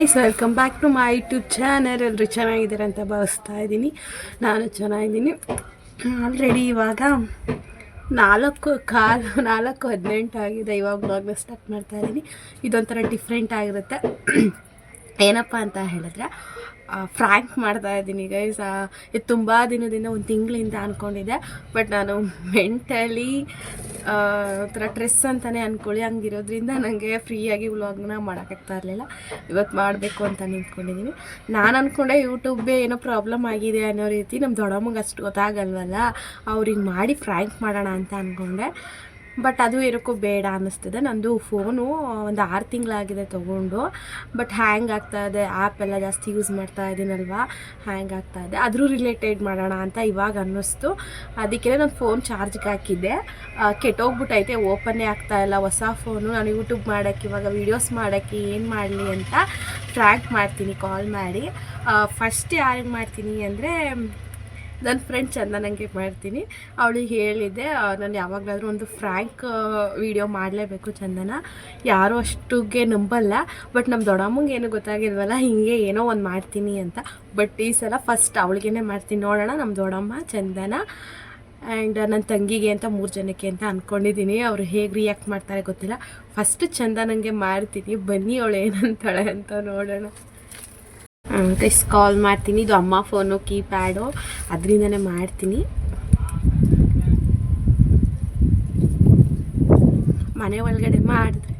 Welcome back to my YouTube channel ಎಲ್ಲರೂ ಚೆನ್ನಾಗಿದ್ದಾರೆ ಅಂತ ಭಾವಿಸ್ತಾ ಇದ್ದೀನಿ. ನಾನು ಚೆನ್ನಾಗಿದ್ದೀನಿ. ಆಲ್ರೆಡಿ ಇವಾಗ ನಾಲ್ಕು ಕಾಲು, ನಾಲ್ಕು ಹದಿನೆಂಟು ಆಗಿದೆ. ಇವಾಗ ಬ್ಲಾಗ್ನ ಸ್ಟಾರ್ಟ್ ಮಾಡ್ತಾ ಇದ್ದೀನಿ. ಇದೊಂಥರ ಡಿಫ್ರೆಂಟ್ ಆಗಿರುತ್ತೆ. ಏನಪ್ಪ ಅಂತ ಹೇಳಿದ್ರೆ ಫ್ರ್ಯಾಂಕ್ ಮಾಡ್ತಾ ಇದ್ದೀನಿ ಗೈಸ್ ಇದು ತುಂಬ ದಿನದಿಂದ ಒಂದು ತಿಂಗಳಿಂದ ಅಂದ್ಕೊಂಡಿದ್ದೆ ಬಟ್ ನಾನು ಮೆಂಟಲಿ ಒಂಥರ ಸ್ಟ್ರೆಸ್ ಅಂತಲೇ ಅಂದ್ಕೊಳ್ಳಿ ಹಂಗಿರೋದ್ರಿಂದ ನನಗೆ ಫ್ರೀಯಾಗಿ ವ್ಲಾಗ್ನ ಮಾಡೋಕ್ಕಾಗ್ತಾ ಇರಲಿಲ್ಲ. ಇವತ್ತು ಮಾಡಬೇಕು ಅಂತ ನಿಂತ್ಕೊಂಡಿದ್ದೀನಿ ನಾನು ಅಂದ್ಕೊಂಡೆ ಯೂಟ್ಯೂಬೇ ಏನೋ ಪ್ರಾಬ್ಲಮ್ ಆಗಿದೆ ಅನ್ನೋ ರೀತಿ ನಮ್ಮ ದೊಡ್ಡಮ್ಮಗೆ ಅಷ್ಟು ಗೊತ್ತಾಗಲ್ವಲ್ಲ. ಅವ್ರಿಗೆ ಮಾಡಿ ಫ್ರ್ಯಾಂಕ್ ಮಾಡೋಣ ಅಂತ ಅಂದ್ಕೊಂಡೆ ಬಟ್ ಅದು ಏನಕ್ಕೂ ಬೇಡ ಅನ್ನಿಸ್ತದೆ. ನಂದು ಫೋನು ಒಂದು ಆರು ತಿಂಗಳಾಗಿದೆ ತೊಗೊಂಡು. ಬಟ್ ಹ್ಯಾಂಗ್ ಆಗ್ತಾ ಇದೆ. ಆ್ಯಪ್ ಎಲ್ಲ ಜಾಸ್ತಿ ಯೂಸ್ ಮಾಡ್ತಾ ಇದ್ದೀನಲ್ವಾ ಹ್ಯಾಂಗ್ ಆಗ್ತಾ ಇದೆ. ಅದ್ರ ರಿಲೇಟೆಡ್ ಮಾಡೋಣ ಅಂತ ಇವಾಗ ಅನ್ನಿಸ್ತು. ಅದಕ್ಕೆ ನಾನು ಫೋನ್ ಚಾರ್ಜ್ಗೆ ಹಾಕಿದ್ದೆ. ಕೆಟ್ಟೋಗ್ಬಿಟ್ಟೈತೆ ಓಪನ್ನೇ ಆಗ್ತಾ ಇಲ್ಲ. ಹೊಸ ಫೋನು ನಾನು ಯೂಟ್ಯೂಬ್ ಮಾಡೋಕ್ಕೆ, ಇವಾಗ ವೀಡಿಯೋಸ್ ಮಾಡೋಕ್ಕೆ ಏನು ಮಾಡಲಿ ಅಂತ ಟ್ರ್ಯಾಕ್ ಮಾಡ್ತೀನಿ. ಕಾಲ್ ಮಾಡಿ. ಫಸ್ಟ್ ಯಾರಿಗೆ ಮಾಡ್ತೀನಿ ಅಂದರೆ ನನ್ನ ಫ್ರೆಂಡ್ ಚಂದನಂಗೆ ಮಾಡ್ತೀನಿ. ಅವಳಿಗೆ ಹೇಳಿದ್ದೆ ನಾನು ಯಾವಾಗಲಾದರೂ ಒಂದು ಫ್ರ್ಯಾಂಕ್ ವಿಡಿಯೋ ಮಾಡಲೇಬೇಕು ಚಂದನ. ಯಾರೂ ಅಷ್ಟುಗೆ ನಂಬಲ್ಲ. ಬಟ್ ನಮ್ಮ ದೊಡ್ಡಮ್ಮಂಗೆ ಏನೂ ಗೊತ್ತಾಗಿಲ್ವಲ್ಲ, ಹೀಗೆ ಏನೋ ಒಂದು ಮಾಡ್ತೀನಿ ಅಂತ. ಬಟ್ ಈ ಸಲ ಫಸ್ಟ್ ಅವಳಿಗೇನೆ ಮಾಡ್ತೀನಿ. ನೋಡೋಣ ನಮ್ಮ ದೊಡ್ಡಮ್ಮ, ಚಂದನ. ಆ್ಯಂಡ್ ನನ್ನ ತಂಗಿಗೆ ಅಂತ ಮೂರು ಜನಕ್ಕೆ ಅಂತ ಅಂದ್ಕೊಂಡಿದ್ದೀನಿ ಅವರು ಹೇಗೆ ರಿಯಾಕ್ಟ್ ಮಾಡ್ತಾರೆ ಗೊತ್ತಿಲ್ಲ. ಫಸ್ಟ್ ಚಂದ ನನಗೆ ಮಾಡ್ತೀನಿ. ಬನ್ನಿ ಅವಳು ಏನಂತಾಳೆ ಅಂತ ನೋಡೋಣ. ಗೈಸ್ ಕಾಲ್ ಮಾಡ್ತೀನಿ. ಇದು ಅಮ್ಮ ಫೋನು ಕೀಪ್ಯಾಡು ಅದರಿಂದನೇ ಮಾಡ್ತೀನಿ. ಮನೆ ಒಳಗಡೆ ಮಾಡಿದ್ರೆ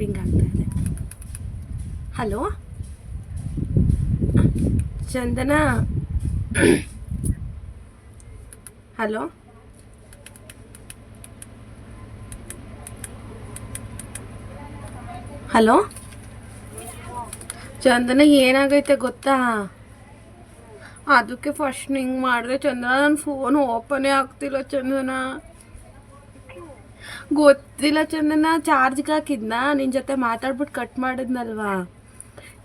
ರಿಂಗ್ ಆಗ್ತಾ ಇದೆ. Hello Chandana? Hello hello Chandana ಏನಾಗೈತೆ ಗೊತ್ತಾ? ಅದಕ್ಕೆ ಫಸ್ಟ್ ಹಿಂಗೆ ಮಾಡಿದೆ ಚಂದನ. ನನ್ನ ಫೋನ್ ಓಪನೇ ಆಗ್ತಿಲ್ಲ ಚಂದನ. ಗೊತ್ತಿಲ್ಲ ಚಂದನ ಚಾರ್ಜ್ಗೆ ಹಾಕಿದ್ನ? ನಿನ್ನ ಜೊತೆ ಮಾತಾಡ್ಬಿಟ್ಟು ಕಟ್ ಮಾಡಿದ್ನಲ್ವಾ?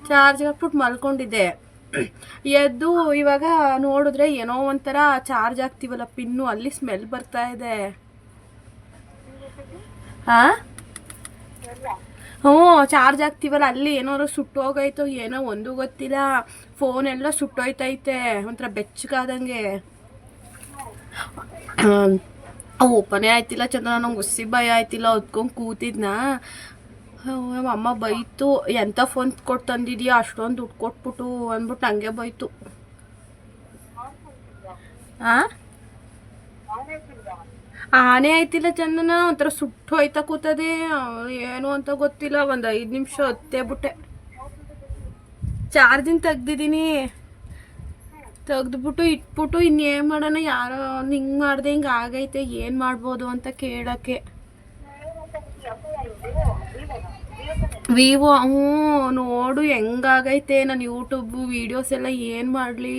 ಚಾರ್ಜ್ಗೆ ಹಾಕ್ಬಿಟ್ಟು ಮಲ್ಕೊಂಡಿದ್ದೆ. ಎದ್ದು ಇವಾಗ ನೋಡಿದ್ರೆ ಏನೋ ಒಂಥರ ಚಾರ್ಜ್ ಆಗ್ತೀವಲ್ಲ ಪಿನ್ನು, ಅಲ್ಲಿ ಸ್ಮೆಲ್ ಬರ್ತಾ ಇದೆ. ಹಾಂ ಹ್ಞೂ ಚಾರ್ಜ್ ಆಗ್ತೀವಲ್ಲ ಅಲ್ಲಿ ಏನಾದ್ರು ಸುಟ್ಟೋಗೈತೋ ಏನೋ ಒಂದು ಗೊತ್ತಿಲ್ಲ. ಫೋನ್ ಎಲ್ಲ ಸುಟ್ಟೋಯ್ತೈತೆ, ಒಂಥರ ಬೆಚ್ಚಗಾದಂಗೆ ಓಪನೇ ಆಯ್ತಿಲ್ಲ ಚಂದ್ರ, ನಂಗೆ ಹುಸಿ ಭಯ ಆಯ್ತಿಲ್ಲ, ಹೊತ್ಕೊಂಡು ಕೂತಿದ್ನ. ನಮ್ಮ ಅಮ್ಮ ಬೈತು ಎಂಥ ಫೋನ್ ಕೊಟ್ಟು ತಂದಿದ್ಯಾ? ಅಷ್ಟೊಂದು ದುಡ್ಡು ಕೊಟ್ಬಿಟ್ಟು ಅಂದ್ಬಿಟ್ಟು ಹಂಗೆ ಬೈತು. ಹಾಂ ಆನೆ ಆಯ್ತಿಲ್ಲ ಚಂದನ? ಒಂಥರ ಸುಟ್ಟು ಹೋಯ್ತಾ ಕೂತದೆ. ಏನು ಅಂತ ಗೊತ್ತಿಲ್ಲ. ಒಂದು ಐದು ನಿಮಿಷ ಹೊತ್ತೇ ಬಿಟ್ಟೆ ಚಾರ್ಜಿಂಗ್ ತೆಗ್ದಿದ್ದೀನಿ. ತೆಗ್ದ್ಬಿಟ್ಟು ಇಟ್ಬಿಟ್ಟು ಇನ್ನೇನು ಮಾಡೋಣ? ಯಾರೋ ಹಿಂಗೆ ಮಾಡಿದೆ, ಹಿಂಗೆ ಆಗೈತೆ. ಏನು ಮಾಡ್ಬೋದು ಅಂತ ಕೇಳೋಕ್ಕೆ. ವಿವೋ, ಹ್ಞೂ, ನೋಡು ಹೆಂಗಾಗೈತೆ ನಾನು ಯೂಟ್ಯೂಬು ವೀಡಿಯೋಸ್ ಎಲ್ಲ ಏನು ಮಾಡಲಿ?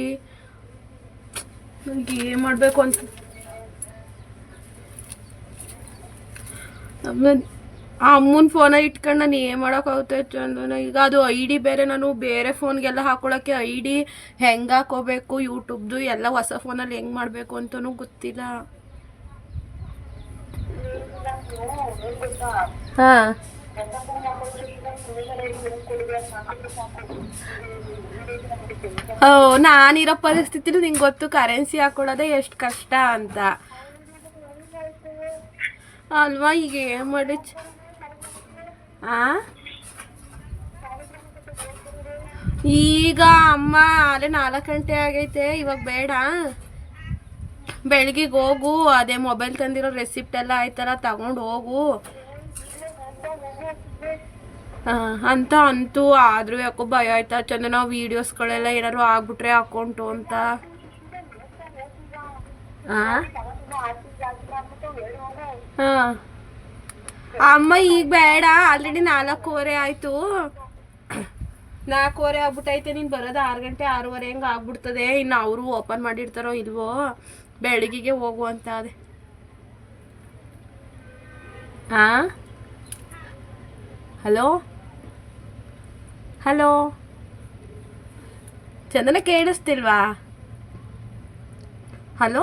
ನನಗೆ ಏನು ಮಾಡಬೇಕು ಅಂತ ಆ ಅಮ್ಮನ ಫೋನ ಇಟ್ಕೊಂಡು ನಾನು ಏನು ಮಾಡೋಕ್ಕಾಗುತ್ತೆ ಚಂದನ ಈಗ ಅದು ಐ ಡಿ ಬೇರೆ, ನಾನು ಬೇರೆ ಫೋನ್ಗೆಲ್ಲ ಹಾಕೊಳ್ಳೋಕ್ಕೆ ಐ ಡಿ ಹೆಂಗೆ ಹಾಕೋಬೇಕು ಯೂಟ್ಯೂಬ್ದು ಎಲ್ಲ ಹೊಸ ಫೋನಲ್ಲಿ ಹೆಂಗೆ ಮಾಡಬೇಕು ಅಂತಲೂ ಗೊತ್ತಿಲ್ಲ. ಹಾಂ. ಓ, ನಾನಿರೋ ಪರಿಸ್ಥಿತಿಲಿ ನಿಂಗೆ ಗೊತ್ತು ಕರೆನ್ಸಿ ಹಾಕೊಳ್ಳೋದೇ ಎಷ್ಟು ಕಷ್ಟ ಅಂತ. ಅಲ್ವಾ ಈಗ ಏನು ಮಾಡಿ ಈಗ ಅಮ್ಮ ಅಲ್ಲೇ ನಾಲ್ಕು ಗಂಟೆ ಆಗೈತೆ, ಇವಾಗ ಬೇಡ. ಬೆಳಗ್ಗೆಗೆ ಹೋಗು, ಅದೇ ಮೊಬೈಲ್ ತಂದಿರೋ ರೆಸಿಪ್ಟ್ ಎಲ್ಲ ಆಯ್ತಲ್ಲ, ತಗೊಂಡು ಹೋಗು. ಅಂತ ಅಂತೂ, ಆದ್ರೂ ಯಾಕೋ ಭಯ ಆಯ್ತಾ? ನಾವು ವೀಡಿಯೋಸ್ಗಳೆಲ್ಲ ಏನಾದ್ರು ಆಗ್ಬಿಟ್ರೆ ಅಕೌಂಟು ಅಂತ. ಆ? ಹಾಂ. ಅಮ್ಮ ಈಗ ಬೇಡ ಆಲ್ರೆಡಿ ನಾಲ್ಕೂವರೆ ಆಯಿತು. ನಾಲ್ಕೂವರೆ ಆಗ್ಬಿಟ್ಟೈತೆ, ನೀನು ಬರೋದು ಆರು ಗಂಟೆ ಆರೂವರೆ ಹೆಂಗೆ ಆಗ್ಬಿಡ್ತದೆ. ಇನ್ನು ಅವರು ಓಪನ್ ಮಾಡಿರ್ತಾರೋ ಇಲ್ವೋ, ಬೆಳಗ್ಗೆಗೆ ಹೋಗು ಅಂತ ಅದೇ. ಹಾಂ ಹಲೋ? ಹಲೋ? ಚಂದನ ಕೇಳಿಸ್ತಿಲ್ವಾ? ಹಲೋ?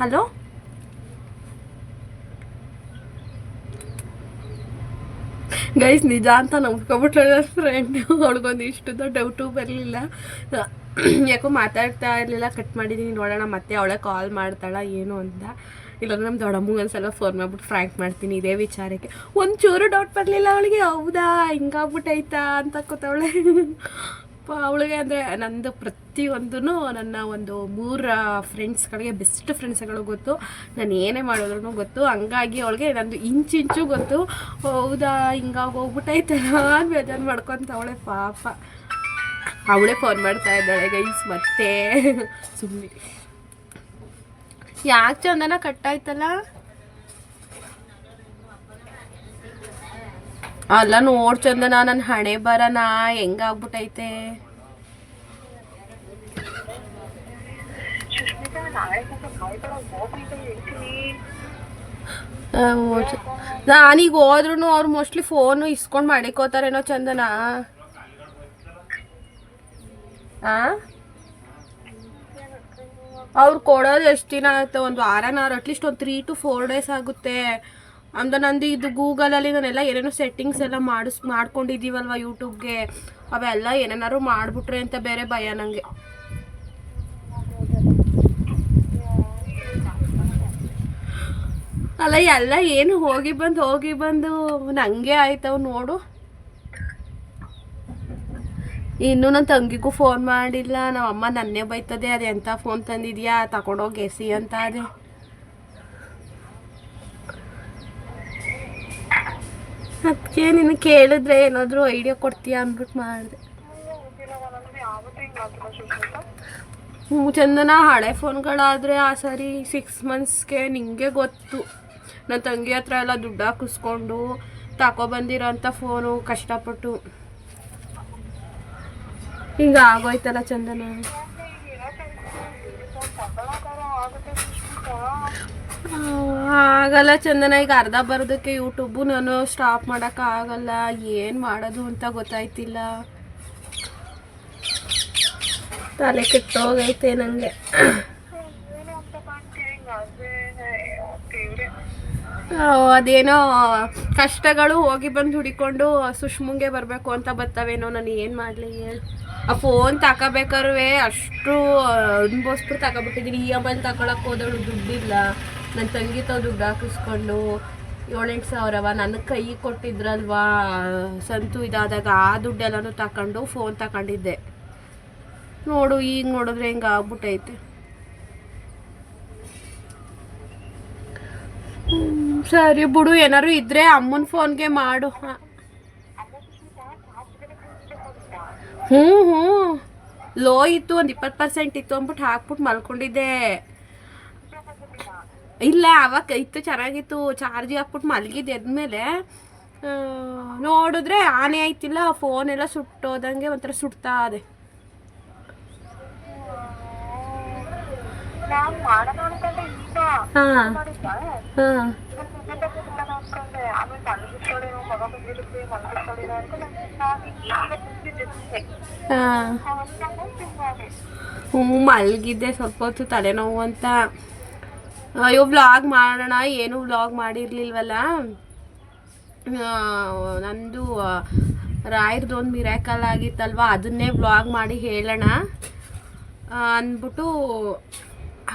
ಹಲೋ? ಗೈಸ್ ನಿಜ ಅಂತ ನಂಬ್ಕೊಬಿಟ್ರೆ ಫ್ರೆಂಡ್ ಅವಳಿಗೊಂದು ಇಷ್ಟು ಡೌಟು ಬರಲಿಲ್ಲ. ಯಾಕೋ ಮಾತಾಡ್ತಾ ಇರಲಿಲ್ಲ ಕಟ್ ಮಾಡಿದ್ದೀನಿ ನೋಡೋಣ ಮತ್ತೆ ಅವಳೇ ಕಾಲ್ ಮಾಡ್ತಾಳ ಏನು ಅಂತ. ಇಲ್ಲಾಂದ್ರೆ ನಮ್ಮ ದೊಡ್ಡಮ್ಮಂಗೆ ಒಂದ್ಸಲ ಫೋನ್ ಮಾಡ್ಬಿಟ್ಟು ಫ್ರ್ಯಾಂಕ್ ಮಾಡ್ತೀನಿ ಇದೇ ವಿಚಾರಕ್ಕೆ. ಒಂಚೂರು ಡೌಟ್ ಬರಲಿಲ್ಲ ಅವಳಿಗೆ, ಹೌದಾ? ಹಿಂಗಾಗ್ಬಿಟ್ಟೈತಾ ಅಂತ ಕೂತವಳೆ. ಅವಳಿಗೆ ಅಂದರೆ ನಂದು ಪ್ರತಿಯೊಂದೂ ನನ್ನ ಒಂದು ಮೂರ ಫ್ರೆಂಡ್ಸ್ಗಳಿಗೆ ಬೆಸ್ಟ್ ಫ್ರೆಂಡ್ಸ್ಗಳು ಗೊತ್ತು. ನಾನು ಏನೇ ಮಾಡಿದ್ರು ಗೊತ್ತು. ಹಂಗಾಗಿ ಅವಳಿಗೆ ನಂದು ಇಂಚಿಂಚು ಗೊತ್ತು. ಹೌದಾ ಹಿಂಗಾಗಿ ಹೋಗ್ಬಿಟ್ಟೈತಲ್ಲ ಬೇಜಾರು ಮಾಡ್ಕೊತವಳೆ ಪಾಪ. ಅವಳೇ ಫೋನ್ ಮಾಡ್ತಾ ಇದ್ದಾಳೆ ಗೈಸ್ ಮತ್ತೆ. ಸುಮ್ಮನೆ ಯಾಕೆ ಚಂದನ ಕಟ್ಟಾಯ್ತಲ್ಲ ಅಲ್ಲ ನೋಡ್ ಚಂದನ ನನ್ನ ಹಣೆ ಬರನ? ಹೆಂಗಾಗ್ಬಿಟ್ಟೈತೆ ನಾನೀಗ ಹೋದ್ರು ಅವ್ರು ಮೋಸ್ಟ್ಲಿ ಫೋನು ಇಸ್ಕೊಂಡ್ ಮಾಡಿಕೋತಾರೇನೋ ಚಂದನ? ಅವ್ರು ಕೊಡೋದು ಎಷ್ಟು ದಿನ ಆಗುತ್ತೆ ಒಂದು ವಾರನಾರು ಅಟ್ಲೀಸ್ಟ್ ಒಂದು ತ್ರೀ ಟು ಫೋರ್ ಡೇಸ್ ಆಗುತ್ತೆ. ಅಂದ್ರೆ ನಂದು ಇದು ಗೂಗಲಲ್ಲಿ ನಾನೆಲ್ಲ ಏನೇನೋ ಸೆಟ್ಟಿಂಗ್ಸ್ ಎಲ್ಲ ಮಾಡಿಸ್, ಮಾಡ್ಕೊಂಡಿದ್ದೀವಲ್ವ ಯೂಟ್ಯೂಬ್ಗೆ. ಅವೆಲ್ಲ ಏನೇನಾದ್ರು ಮಾಡಿಬಿಟ್ರೆ ಅಂತ ಬೇರೆ ಭಯ ನನಗೆ ಅಲ್ಲ, ಎಲ್ಲ ಏನು ಹೋಗಿ ಬಂದು ಹೋಗಿ ಬಂದು ನಂಗೆ ಆಯ್ತವ್ ನೋಡು. ಇನ್ನು ನನ್ನ ತಂಗಿಗೂ ಫೋನ್ ಮಾಡಿಲ್ಲ. ನಮ್ಮ ಅಮ್ಮ ನನ್ನೇ ಬೈತದೆ. ಅದು ಎಂಥ ಫೋನ್ ತಂದಿದ್ಯಾ? ತಗೊಂಡೋಗಿ ಎಸಿ ಅಂತ ಅದೇ. ಅದಕ್ಕೆ ನೀನು ಕೇಳಿದ್ರೆ ಏನಾದರೂ ಐಡಿಯಾ ಕೊಡ್ತೀಯಾ ಅಂದ್ಬಿಟ್ಟು ಮಾಡಿದೆ. ಹ್ಞೂ ಚಂದನ ಹಳೆ ಫೋನ್ಗಳಾದರೆ ಆ ಸರಿ ಸಿಕ್ಸ್ ಮಂತ್ಸ್ಗೆ ನಿಮಗೆ ಗೊತ್ತು. ನನ್ನ ತಂಗಿ ಹತ್ರ ಎಲ್ಲ ದುಡ್ಡು ಹಾಕಿಸ್ಕೊಂಡು ತಗೊಬಂದಿರೋಂಥ ಫೋನು ಕಷ್ಟಪಟ್ಟು. ಹಿಂಗೆ ಆಗೋಯ್ತಲ್ಲ ಚಂದನ ತಗೊಳಕಾರ ಆಗುತ್ತೆ ಸುಷ್ಮಿತಾ ಆ, ಆಗಲ್ಲ ಚಂದನ, ಈಗ ಅರ್ಧ ಬರೋದಕ್ಕೆ ಯೂಟ್ಯೂಬು ನಾನು ಸ್ಟಾಪ್ ಮಾಡೋಕ್ಕಾಗಲ್ಲ ಏನು ಮಾಡೋದು ಅಂತ ಗೊತ್ತಾಯ್ತಿಲ್ಲ. ತಲೆ ಕೆಟ್ಟೋಗೈತೆ ನನಗೆ ಅದೇನೋ ಕಷ್ಟಗಳು ಹೋಗಿ ಬಂದು ಹುಡಿಕೊಂಡು ಸುಷ್ಮುಂಗೆ ಬರಬೇಕು ಅಂತ ಬರ್ತಾವೇನೋ ನಾನು ಏನು ಮಾಡಲಿ ಆ ಫೋನ್ ತಗೋಬೇಕಾದ್ರೆ ಅಷ್ಟು ಅನ್ಭವಿಸ್ಬಿಟ್ಟು ತಗೋಬಿಟ್ಟಿದ್ದೀನಿ ಇ ಎಂ ತಗೊಳಕ್ಕೆ ಹೋದವಳು ದುಡ್ಡಿಲ್ಲ. ನನ್ನ ತಂಗಿ ತಾವು ದುಡ್ಡು ಹಾಕಿಸ್ಕೊಂಡು ಏಳೆಂಟು ಸಾವಿರವ, ನನ್ನ ಕೈ ಕೊಟ್ಟಿದ್ರಲ್ವಾ? ಸಂತು ಇದಾದಾಗ ಆ ದುಡ್ಡೆಲ್ಲನೂ ತಗೊಂಡು ಫೋನ್ ತಗೊಂಡಿದ್ದೆ ನೋಡು, ಈಗ ನೋಡಿದ್ರೆ ಹಿಂಗೆ ಆಗ್ಬಿಟ್ಟೈತೆ. ಸರಿ ಬಿಡು ಏನಾರು ಇದ್ರೆ ಅಮ್ಮನ ಫೋನ್ಗೆ ಮಾಡು. ಹ್ಞೂ ಹ್ಞೂ ಲೋ ಇತ್ತು, ಒಂದು ಇಪ್ಪತ್ತು ಪರ್ಸೆಂಟ್ ಇತ್ತು ಅಂದ್ಬಿಟ್ಟು ಹಾಕ್ಬಿಟ್ಟು ಮಲ್ಕೊಂಡಿದ್ದೆ. ಇಲ್ಲ ಅವಾಗ ಇತ್ತು ಚೆನ್ನಾಗಿತ್ತು ಚಾರ್ಜ್ ಹಾಕ್ಬಿಟ್ಟು ಮಲಗಿದ್ದು ಎದ್ಮೇಲೆ ಆ, ನೋಡಿದ್ರೆ ಆನೆ ಆಯ್ತಿಲ್ಲ ಫೋನ್ ಎಲ್ಲ ಸುಟ್ಟೋದಂಗೆ ಒಂಥರ ಸುಡ್ತಾ ಅದೆ ಹ್ಞೂ ಮಲಗಿದ್ದೆ ಸ್ವಲ್ಪ ಹೊತ್ತು ತಲೆನೋವು ಅಂತ. ಅಯ್ಯೋ ವ್ಲಾಗ್ ಮಾಡೋಣ, ಏನೂ ವ್ಲಾಗ್ ಮಾಡಿರ್ಲಿಲ್ವಲ್ಲ? ನಂದು ರಾಯರ್ದು ಒಂದು ಮಿರಾಕಲ್ ಆಗಿತ್ತಲ್ವ? ಅದನ್ನೇ ವ್ಲಾಗ್ ಮಾಡಿ ಹೇಳೋಣ. ಅಂದ್ಬಿಟ್ಟು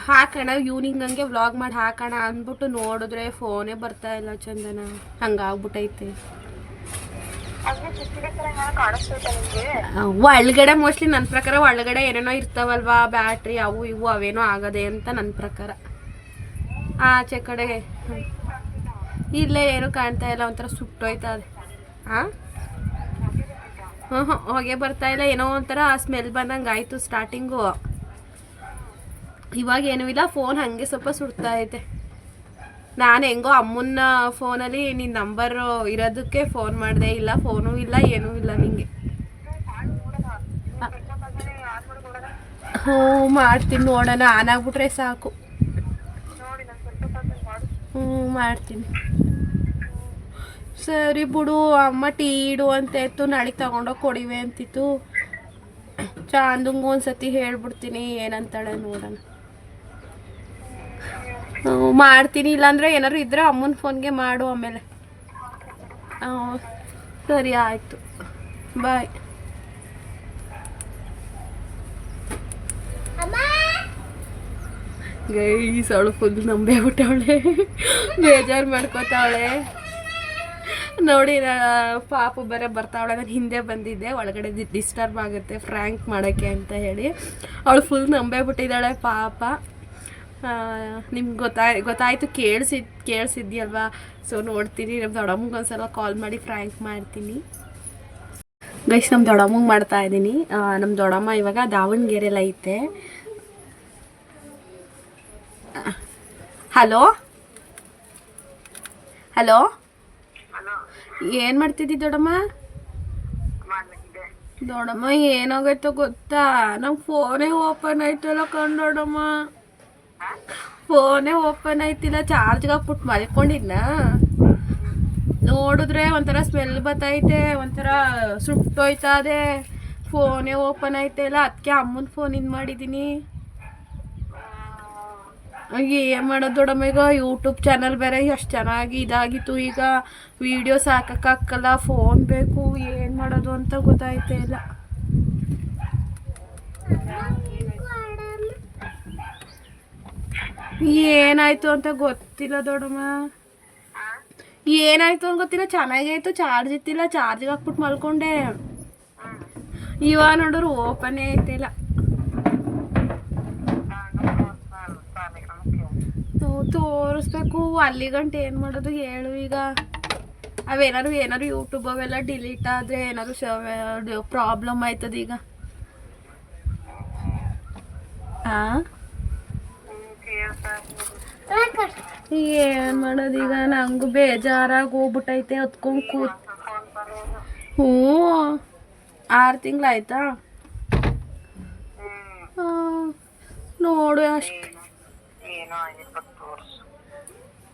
ಹಾಕೋಣ ಇವ್ನಿಂಗ್ ಹಂಗೆ ವ್ಲಾಗ್ ಮಾಡಿ ಹಾಕೋಣ ಅಂದ್ಬಿಟ್ಟು ನೋಡಿದ್ರೆ ಫೋನೇ ಬರ್ತಾ ಇಲ್ಲ ಚಂದನ. ಹಂಗಾಗ್ಬಿಟ್ಟೈತೆ. ಒಳಗಡೆ ಮೋಸ್ಟ್ಲಿ ನನ್ನ ಪ್ರಕಾರ ಒಳಗಡೆ ಏನೇನೋ ಇರ್ತಾವಲ್ವಾ? ಬ್ಯಾಟ್ರಿ, ಅವು ಇವು, ಅವೇನೋ ಆಗದೆ ಅಂತ ನನ್ನ ಪ್ರಕಾರ. ಆಚೆ ಕಡೆ. ಇಲ್ಲೇ ಏನು ಕಾಣ್ತಾ ಇಲ್ಲ, ಒಂಥರ ಸುಟ್ಟೋಯ್ತದೆ ಹಾಂ ಹ್ಞೂ ಹ್ಞೂ ಹೊಗೆ ಬರ್ತಾ ಇಲ್ಲ, ಏನೋ ಒಂಥರ ಸ್ಮೆಲ್ ಬಂದಂಗೆ ಆಯಿತು ಸ್ಟಾರ್ಟಿಂಗು ಇವಾಗ ಏನೂ ಇಲ್ಲ ಫೋನ್ ಹಾಗೆ ಸ್ವಲ್ಪ ಸುಡ್ತಾ ಐತೆ ನಾನು ಹೆಂಗೋ ಅಮ್ಮನ ಫೋನಲ್ಲಿ ನಿನ್ನ ನಂಬರ್ ಇರೋದಕ್ಕೆ ಫೋನ್ ಮಾಡಿದೆ ಇಲ್ಲ ಫೋನು ಇಲ್ಲ, ಏನೂ ಇಲ್ಲ ನಿಂಗೆ. ಹ್ಞೂ ಮಾಡ್ತೀನಿ ನೋಡೋಣ, ಆನ್ ಆಗ್ಬಿಟ್ರೆ ಸಾಕು ನೋಡಿ ನಾನು ಸ್ವಲ್ಪ ಹೊತ್ತಲ್ಲಿ ಮಾಡಿ ಹ್ಞೂ, ಮಾಡ್ತೀನಿ. ಸರಿ ಬಿಡು, ಅಮ್ಮ ಟೀ ಇಡು ಅಂತ ಇತ್ತು ನಾಳೆಗೆ ತಗೊಂಡೋಗಿ ಕೊಡಿವೆ ಅಂತಿತ್ತು. ಚಾಂದಂಗೂ ಒಂದ್ಸತಿ ಹೇಳ್ಬಿಡ್ತೀನಿ, ಏನಂತಾಳೆ ನೋಡೋಣ. ಮಾಡ್ತೀನಿ, ಇಲ್ಲಾಂದ್ರೆ ಏನಾದ್ರು ಇದ್ರೆ ಅಮ್ಮನ ಫೋನ್ಗೆ ಮಾಡು ಆಮೇಲೆ. ಸರಿ, ಆಯಿತು. ಬಾಯ್. ಗೈಸ್ ಅವಳು ಫುಲ್ ನಂಬೇ ಬಿಟ್ಟವಳೆ ಬೇಜಾರು ಮಾಡ್ಕೋತಾವಳೆ. ನೋಡಿ ಪಾಪ ಬೇರೆ ಬರ್ತಾವಳೆ, ನಾನು ಹಿಂದೆ ಬಂದಿದ್ದೆ, ಒಳಗಡೆ ಡಿಸ್ಟರ್ಬ್ ಆಗುತ್ತೆ ಫ್ರ್ಯಾಂಕ್ ಮಾಡೋಕ್ಕೆ ಅಂತ ಹೇಳಿ. ಅವಳು ಫುಲ್ ನಂಬೇ ಬಿಟ್ಟಿದ್ದಾಳೆ ಪಾಪ. ನಿಮ್ಗೆ ಗೊತ್ತಾಯ್ ಗೊತ್ತಾಯಿತು, ಕೇಳಿಸಿದ್ ಕೇಳಿಸಿದ್ಯಲ್ವಾ? ಸೊ ನೋಡ್ತೀನಿ ನಮ್ಮ ದೊಡ್ಡಮ್ಮಗೆ ಒಂದ್ಸಲ ಕಾಲ್ ಮಾಡಿ ಫ್ರ್ಯಾಂಕ್ ಮಾಡ್ತೀನಿ. ಗೈಸ್ ನಮ್ಮ ದೊಡ್ಡಮ್ಮಗೆ ಮಾಡ್ತಾ ಇದ್ದೀನಿ. ನಮ್ಮ ದೊಡ್ಡಮ್ಮ ಇವಾಗ ದಾವಣಗೆರೆಲ್ಲ ಐತೆ ಹಲೋ? ಹಲೋ? ಏನ್ ಮಾಡ್ತಿದ್ದಿ ದೊಡ್ಡಮ್ಮ? ದೊಡಮ್ಮ ದೊಡ್ಡಮ್ಮ ಏನಾಗೈತೋ ಗೊತ್ತಾ? ನಮ್ಮ ಫೋನೇ ಓಪನ್ ಆಯ್ತಲ್ಲ ಕಣ್ ದೊಡ್ಡಮ್ಮ. ಫೋನೇ ಓಪನ್ ಆಯ್ತಿಲ್ಲ ಚಾರ್ಜ್ಗೆ ಪುಟ್ ಮಲ್ಕೊಂಡಿದ್ನ. ನೋಡಿದ್ರೆ ಒಂಥರ ಸ್ಮೆಲ್ ಬತ್ತೈತೆ ಒಂಥರ ಸುಟ್ಟೋಯ್ತದೆ ಫೋನೇ ಓಪನ್ ಆಯ್ತಿಲ್ಲ ಅದಕ್ಕೆ ಅಮ್ಮನ ಫೋನ್ ಇದು ಮಾಡಿದ್ದೀನಿ ಏನು ಮಾಡೋದು ದೊಡಮ್ಮ ಈಗ? ಯೂಟ್ಯೂಬ್ ಚಾನಲ್ ಬೇರೆ ಎಷ್ಟು ಚೆನ್ನಾಗಿ ಇದಾಗಿತ್ತು. ಈಗ ವೀಡಿಯೋಸ್ ಹಾಕೋಕ್ಕಾಗಲ್ಲ ಫೋನ್ ಬೇಕು. ಏನು ಮಾಡೋದು ಅಂತ ಗೊತ್ತಾಯ್ತೇ ಇಲ್ಲ. ಏನಾಯ್ತು ಅಂತ ಗೊತ್ತಿಲ್ಲ ದೊಡಮ್ಮ ಏನಾಯ್ತು ಅಂತ ಗೊತ್ತಿಲ್ಲ. ಚೆನ್ನಾಗಾಯ್ತು ಚಾರ್ಜ್ ಇತ್ತಿಲ್ಲ. ಚಾರ್ಜಿಗೆ ಹಾಕ್ಬಿಟ್ಟು ಮಲ್ಕೊಂಡೆ. ಇವಾಗ ನೋಡಿದ್ರು ಓಪನೇ ಐತಿಲ್ಲ ತೋರಿಸ್ಬೇಕು. ಅಲ್ಲಿ ಗಂಟೆ ಏನು ಮಾಡೋದು ಹೇಳು ಈಗ. ಅವೇನಾದ್ರು ಏನಾದ್ರು ಯೂಟ್ಯೂಬ್ ಅವೆಲ್ಲ ಡಿಲೀಟ್ ಆದರೆ ಏನಾದ್ರು ಪ್ರಾಬ್ಲಮ್ ಆಯ್ತದ ಈಗ. ಏನು ಮಾಡೋದು ಈಗ? ನಂಗೂ ಬೇಜಾರಾಗಿ ಹೋಗ್ಬಿಟ್ಟೈತೆ ಹೊತ್ಕೊಂಡು ಕೂತ್. ಹ್ಞೂ. ಆರು ತಿಂಗಳಾಯ್ತಾ? ನೋಡು ಅಷ್ಟು.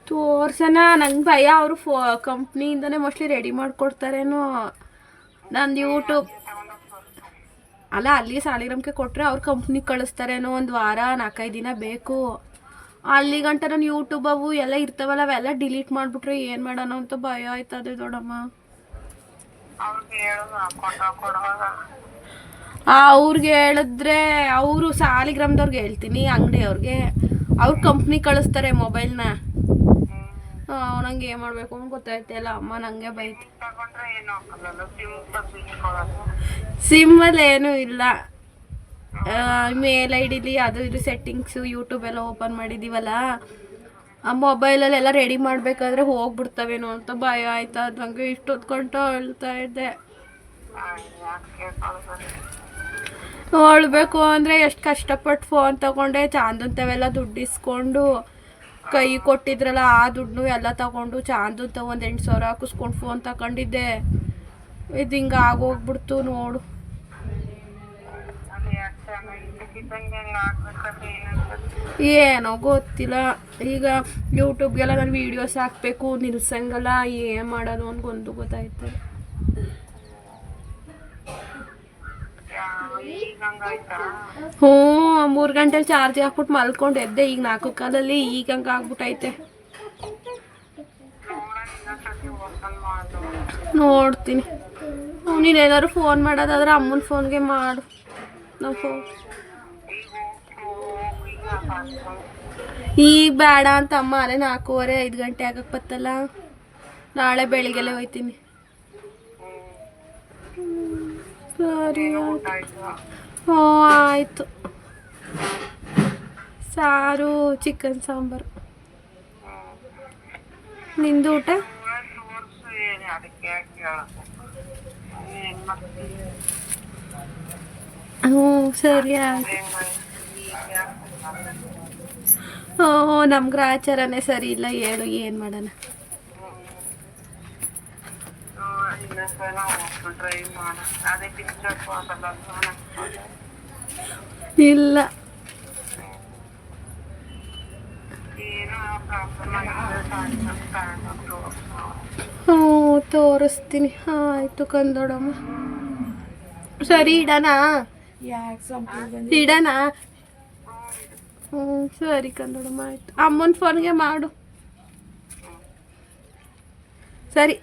ತೋರ್ಸನ ನಂಗೆ ಭಯ. ಅವರು ಫೋ ಕಂಪ್ನಿಯಿಂದನೇ ಮೋಸ್ಟ್ಲಿ ರೆಡಿ ಮಾಡಿಕೊಡ್ತಾರೇನೋ. ನಂದು ಯೂಟ್ಯೂಬ್ ಅಲ್ಲ ಅಲ್ಲಿ ಸಾಲಿಗ್ರಾಮ್ಗೆ ಕೊಟ್ಟರೆ ಅವ್ರ ಕಂಪ್ನಿಗೆ ಕಳಿಸ್ತಾರೇನೋ ಒಂದು ವಾರ ನಾಲ್ಕೈದು ದಿನ ಬೇಕು. ಅಲ್ಲಿ ಗಂಟ ನಾನು ಯೂಟ್ಯೂಬ್ ಅವು ಎಲ್ಲ ಇರ್ತಾವಲ್ಲ ಅವೆಲ್ಲ ಡಿಲೀಟ್ ಮಾಡಿಬಿಟ್ರೆ ಏನು ಮಾಡೋಣ ಅಂತ ಭಯ ಆಯ್ತದೆ ದೊಡ್ಡಮ್ಮ. ಅವ್ರಿಗೆ ಹೇಳಿದ್ರೆ ಅವರು ಸಾಲಿಗ್ರಾಮ್ದವ್ರಿಗೆ ಹೇಳ್ತೀನಿ ಅಂಗಡಿಯವ್ರಿಗೆ. ಅವ್ರ ಕಂಪ್ನಿ ಕಳಿಸ್ತಾರೆ ಮೊಬೈಲ್ನ ನಂಗೆ ಏನು ಮಾಡಬೇಕು ಅಂತ ಗೊತ್ತಾಯ್ತಿಲ್ಲ ಅಮ್ಮ ನನಗೆ ಬಿಚ್ಕೊಳ್ಳೋದು ಸಿಮ್ಮಲ್ಲಿ ಏನೂ ಇಲ್ಲ. ಮೇಲ್ ಐ ಡಿಲಿ ಅದು ಇದು ಸೆಟ್ಟಿಂಗ್ಸು ಯೂಟ್ಯೂಬ್ ಎಲ್ಲ ಓಪನ್ ಮಾಡಿದ್ದೀವಲ್ಲ ಆ ಮೊಬೈಲಲ್ಲೆಲ್ಲ ರೆಡಿ ಮಾಡಬೇಕಾದ್ರೆ ಹೋಗ್ಬಿಡ್ತಾವೇನೋ ಅಂತ ಭಯ ಆಯ್ತಾ? ನನಗೆ ಇಷ್ಟು ಹೊತ್ಕೊಂಡು ಹೇಳ್ತಾ ಇದ್ದೆ. ನೋಡ್ಬೇಕು ಅಂದರೆ ಎಷ್ಟು ಕಷ್ಟಪಟ್ಟು ಫೋನ್ ತಗೊಂಡೆ ಚಾಂದಂತವೆಲ್ಲ ದುಡ್ಡು ಇಸ್ಕೊಂಡು. ಕೈ ಕೊಟ್ಟಿದ್ರಲ್ಲ, ಆ ದುಡ್ಡು ಎಲ್ಲ ತಗೊಂಡು ಚಾಂದಂತ ಒಂದು ಎಂಟು ಸಾವಿರ ಹಾಕಿಸ್ಕೊಂಡು ಫೋನ್ ತಗೊಂಡಿದ್ದೆ. ಇದು ಹಿಂಗೆ ಆಗೋಗ್ಬಿಡ್ತು ನೋಡು. ಏನೋ ಗೊತ್ತಿಲ್ಲ. ಈಗ ಯೂಟ್ಯೂಬ್ಗೆಲ್ಲ ನಾನು ವೀಡಿಯೋಸ್ ಹಾಕಬೇಕು, ನಿಲ್ಸಂಗಲ್ಲ, ಏನು ಮಾಡೋದು ಒಂದು ಗೊತ್ತಾಯ್ತದೆ ಹ್ಞೂ ಮೂರು ಗಂಟೆಲಿ ಚಾರ್ಜ್ ಹಾಕ್ಬಿಟ್ಟು ಮಲ್ಕೊಂಡು ಎದ್ದೆ ಈಗ ನಾಲ್ಕು ಕಾಲಲ್ಲಿ ಈಗ ಹಂಗೆ ಆಗ್ಬಿಟ್ಟೈತೆ ನೋಡ್ತೀನಿ. ನೀನೇನಾದ್ರು ಫೋನ್ ಮಾಡೋದಾದ್ರೆ ಅಮ್ಮನ ಫೋನ್ಗೆ ಮಾಡು. ನಾವು ಫೋನ್ ಈಗ ಬೇಡ ಅಂತ ಅಮ್ಮ ಅಲ್ಲೇ ನಾಲ್ಕೂವರೆ, ಐದು ಗಂಟೆ ಆಗಕ್ಕೆ ಬತ್ತಲ್ಲ. ನಾಳೆ ಬೆಳಿಗ್ಗೆಲ್ಲ ಹೋಯ್ತೀನಿ. ಸರಿ ಆಯ್ತು. ಸಾರು ಚಿಕನ್ ಸಾಂಬಾರು. ನಿಂದು ಊಟ? ಹ್ಞೂ, ಸರಿ ಆಯ್ತು. ಹ್ಞೂ ನಮ್ಮ ಗ್ರಾಚಾರನೇ ಸರಿ ಇಲ್ಲ. ಹೇಳು, ಏನು ಮಾಡೋಣ? ಇಲ್ಲ. ಹ್ಞೂ, ತೋರಿಸ್ತೀನಿ. ಆಯಿತು ಕಂದೋಡಮ್ಮ. ಸರಿ, ಇಡನಾ? ಇಡನಾ? ಹ್ಞೂ, ಸರಿ ಕಂದೋಡಮ್ಮ, ಆಯಿತು. ಅಮ್ಮನ ಫೋನ್ಗೆ ಮಾಡು. ಸರಿ.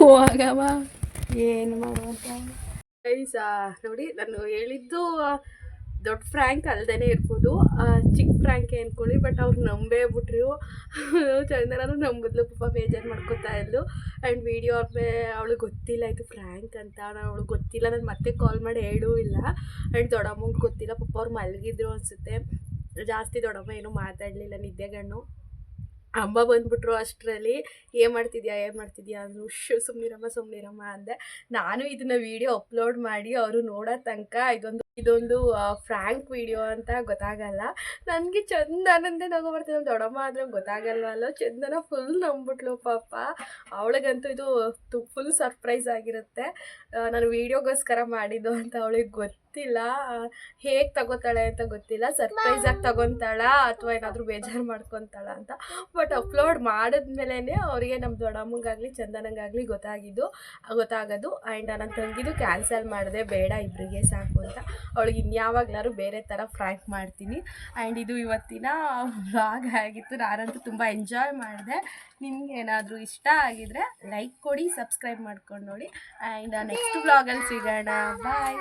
ಹೋಗವ? ಏನು ಮಾಡುವಂತ? ಗೈಸ್ ನೋಡಿ ನಾನು ಹೇಳಿದ್ದು ದೊಡ್ಡ ಫ್ರ್ಯಾಂಕ್ ಅಲ್ದೇ ಇರ್ಬೋದು. ಚಿಕ್ಕ ಫ್ರ್ಯಾಂಕೆ ಅಂದ್ಕೊಳ್ಳಿ ಬಟ್ ಅವ್ರು ನಂಬೇ ಬಿಟ್ರು ಚಂದನೂ ನಂಬಿದ್ಲು ಪಾಪ ಬೇಜಾರು ಮಾಡ್ಕೊತಾ ಇದ್ಲು. ಆ್ಯಂಡ್ ವೀಡಿಯೋ ಅವ್ರ ಅವಳಿಗೆ ಗೊತ್ತಿಲ್ಲ ಇದು ಫ್ರ್ಯಾಂಕ್ ಅಂತ. ನಾನು ಅವಳಿಗೆ ಗೊತ್ತಿಲ್ಲ. ನಾನು ಮತ್ತೆ ಕಾಲ್ ಮಾಡಿ ಹೇಳೂ ಇಲ್ಲ. ಆ್ಯಂಡ್ ದೊಡ್ಡಮ್ಮಂಗೆ ಗೊತ್ತಿಲ್ಲ. ಪಾಪ ಅವ್ರು ಮಲಗಿದ್ರು ಅನಿಸುತ್ತೆ. ಜಾಸ್ತಿ ದೊಡ್ಡಮ್ಮ ಏನೂ ಮಾತಾಡಲಿಲ್ಲ ನಿದ್ದೆಗಣ್ಣು. ಅಮ್ಮ ಬಂದ್ಬಿಟ್ರು ಅಷ್ಟರಲ್ಲಿ, ಏನು ಮಾಡ್ತಿದ್ಯಾ ಏನು ಮಾಡ್ತಿದ್ಯಾ? ಅಂದರು ಶು ಸುಮ್ಮನಿರಮ್ಮ ಸುಮ್ಮನಿರಮ್ಮ ಅಂದೆ. ನಾನು ಇದನ್ನ ವಿಡಿಯೋ ಅಪ್ಲೋಡ್ ಮಾಡಿ ಅವರು ನೋಡೋ ತನಕ ಇದೊಂದು ಇದೊಂದು ಫ್ರ್ಯಾಂಕ್ ವಿಡಿಯೋ ಅಂತ ಗೊತ್ತಾಗಲ್ಲ. ನನಗೆ ಚಂದನಂದೆ ನಗು ಬರ್ತೀನಿ ನಮ್ಮ ದೊಡ್ಡಮ್ಮ ಆದರೆ ಗೊತ್ತಾಗಲ್ವಲ್ಲ? ಚಂದನ ಫುಲ್ ನಂಬಿಟ್ಲು ಪಾಪ. ಅವಳಿಗಂತೂ ಇದು ಫುಲ್ ಸರ್ಪ್ರೈಸ್ ಆಗಿರುತ್ತೆ. ನಾನು ವೀಡಿಯೋಗೋಸ್ಕರ ಮಾಡಿದ್ದು ಅಂತ ಅವಳಿಗೆ ಗೊತ್ತಿಲ್ಲ. ಹೇಗೆ ತಗೋತಾಳೆ ಅಂತ ಗೊತ್ತಿಲ್ಲ. ಸರ್ಪ್ರೈಸ್ ಆಗಿ ತಗೊತಾಳ? ಅಥವಾ ಏನಾದರೂ ಬೇಜಾರು ಮಾಡ್ಕೊತಾಳ ಅಂತ. ಬಟ್ ಅಪ್ಲೋಡ್ ಮಾಡಿದ್ಮೇಲೆ ಅವರಿಗೆ ನಮ್ಮ ದೊಡ್ಡಮ್ಮಗಾಗಲಿ, ಚಂದನಂಗಾಗಲಿ ಗೊತ್ತಾಗಿದ್ದು, ಗೊತ್ತಾಗೋದು. ಆ್ಯಂಡ್ ನನ್ನ ತಂಗಿದು ಕ್ಯಾನ್ಸಲ್ ಮಾಡಿದೆ. ಬೇಡ ಇಬ್ಬರಿಗೆ ಸಾಕು ಅಂತ. ಅವಳಿಗೆ ಇನ್ಯಾವಾಗ್ಲಾದ್ರು ಬೇರೆ ಥರ ಫ್ರ್ಯಾಂಕ್ ಮಾಡ್ತೀನಿ. ಆ್ಯಂಡ್ ಇದು ಇವತ್ತಿನ ವ್ಲಾಗ್ ಆಗಿತ್ತು. ನಾನಂತೂ ತುಂಬ ಎಂಜಾಯ್ ಮಾಡಿದೆ. ನಿಮ್ಗೆ ಏನಾದರೂ ಇಷ್ಟ ಆಗಿದ್ರೆ ಲೈಕ್ ಕೊಡಿ ಸಬ್ಸ್ಕ್ರೈಬ್ ಮಾಡ್ಕೊಂಡು ನೋಡಿ. ಆ್ಯಂಡ್ ನೆಕ್ಸ್ಟ್ ವ್ಲಾಗಲ್ಲಿ ಸಿಗೋಣ. ಬಾಯ್